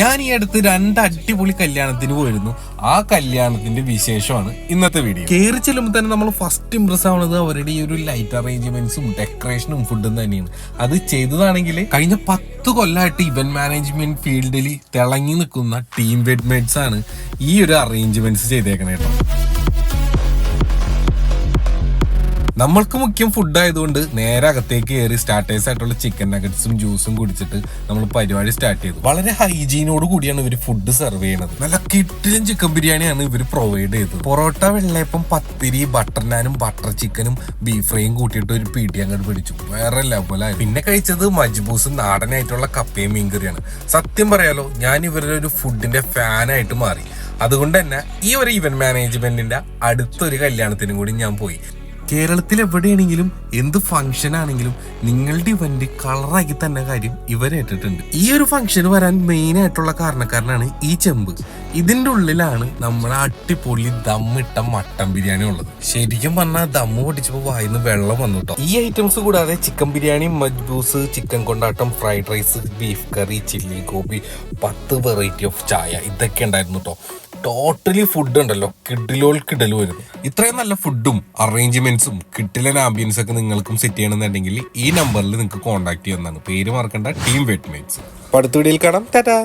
ഞാൻ ഈ അടുത്ത് രണ്ട് അടിപൊളി കല്യാണത്തിന് പോയിരുന്നു. ആ കല്യാണത്തിന്റെ വിശേഷമാണ് ഇന്നത്തെ വീഡിയോ കയറി ചെല്ലുമ്പോൾ തന്നെ നമ്മൾ ഫസ്റ്റ് ഇംപ്രസ് ആവുന്നത് അവരുടെ ഈ ഒരു ലൈറ്റ് അറേഞ്ച്മെന്റ്സും ഡെക്കറേഷനും ഫുഡും തന്നെയാണ്. അത് ചെയ്തതാണെങ്കിൽ കഴിഞ്ഞ പത്ത് കൊല്ലമായിട്ട് ഇവന്റ് മാനേജ്മെന്റ് ഫീൽഡിൽ തിളങ്ങി നിൽക്കുന്ന ടീം വെഡ്മേഡ്സ് ആണ് ഈ ഒരു അറേഞ്ച്മെന്റ്സ് ചെയ്തേക്കണേ കേട്ടോ നമ്മൾക്ക് മുഖ്യം ഫുഡ് ആയതുകൊണ്ട് നേരെ അകത്തേക്ക് കയറി സ്റ്റാർട്ടേഴ്സ് ആയിട്ടുള്ള ചിക്കൻ നഗറ്റ്സും ജ്യൂസും കുടിച്ചിട്ട് നമ്മൾ പരിപാടി സ്റ്റാർട്ട് ചെയ്തു. വളരെ ഹൈജീനോട് കൂടിയാണ് ഇവർ ഫുഡ് സെർവ് ചെയ്യുന്നത് നല്ല കിട്ടിലും ചിക്കൻ ബിരിയാണിയാണ് ഇവർ പ്രൊവൈഡ് ചെയ്തത്. പൊറോട്ട വെള്ളയപ്പം പത്തിരി ബട്ടർ നാനും ബട്ടർ ചിക്കനും ബീഫ് ഫ്രൈയും കൂട്ടിയിട്ട് ഒരു പീട്ടി അങ്ങോട്ട് പിടിച്ചു. വേറെ ലെവലായി പിന്നെ കഴിച്ചത് മജ്ബൂസും നാടനായിട്ടുള്ള കപ്പയും മീൻകറിയാണ്. സത്യം പറയാലോ ഞാൻ ഇവരുടെ ഒരു ഫുഡിന്റെ ഫാനായിട്ട് മാറി. അതുകൊണ്ട് തന്നെ ഈ ഒരു ഇവന്റ് മാനേജ്മെന്റിന്റെ അടുത്തൊരു കല്യാണത്തിനും കൂടി ഞാൻ പോയി. കേരളത്തിൽ എവിടെയാണെങ്കിലും എന്ത് ഫംഗ്ഷൻ ആണെങ്കിലും നിങ്ങളുടെ ഇവന്റ് കളറാക്കി തന്നെ കാര്യം ഇവരേറ്റിട്ടുണ്ട് ഈ ഒരു ഫംഗ്ഷൻ വരാൻ മെയിൻ ആയിട്ടുള്ള കാരണക്കാരനാണ് ഈ ചെമ്പ്. ഇതിന്റെ ഉള്ളിലാണ് നമ്മുടെ അട്ടിപ്പൊളി ദമ്മിട്ട മട്ടൻ ബിരിയാണി ഉള്ളത്. ശരിക്കും പറഞ്ഞാൽ ദമ്മ് പൊട്ടിച്ചപ്പോൾ വായിന്ന് വെള്ളം വന്നു കേട്ടോ ഈ ഐറ്റംസ് കൂടാതെ ചിക്കൻ ബിരിയാണി മജ്ബൂസ് ചിക്കൻ കൊണ്ടാട്ടം fried rice beef curry chilli gobi പത്ത് വെറൈറ്റി ഓഫ് ചായ ഇതൊക്കെ ഉണ്ടായിരുന്നു കേട്ടോ ടോട്ടലി ഫുഡ് ഉണ്ടല്ലോ. കിഡിലോൾ കിഡൽ വരുന്നു ഇത്രയും നല്ല ഫുഡും അറേഞ്ച്മെന്റ്സും കിട്ടിലൻ ആംബിയൻസ് ഒക്കെ നിങ്ങൾക്കും സെറ്റ് ചെയ്യണമെന്നുണ്ടെങ്കിൽ ഈ നമ്പറിൽ നിങ്ങൾക്ക് കോൺടാക്ട് ചെയ്യുന്നതാണ് പേര് മറക്കണ്ട ടീം വെറ്റ്മേറ്റ്സ് അടുത്ത വീഡിയോയിൽ കാണാം. ടാറ്റാ.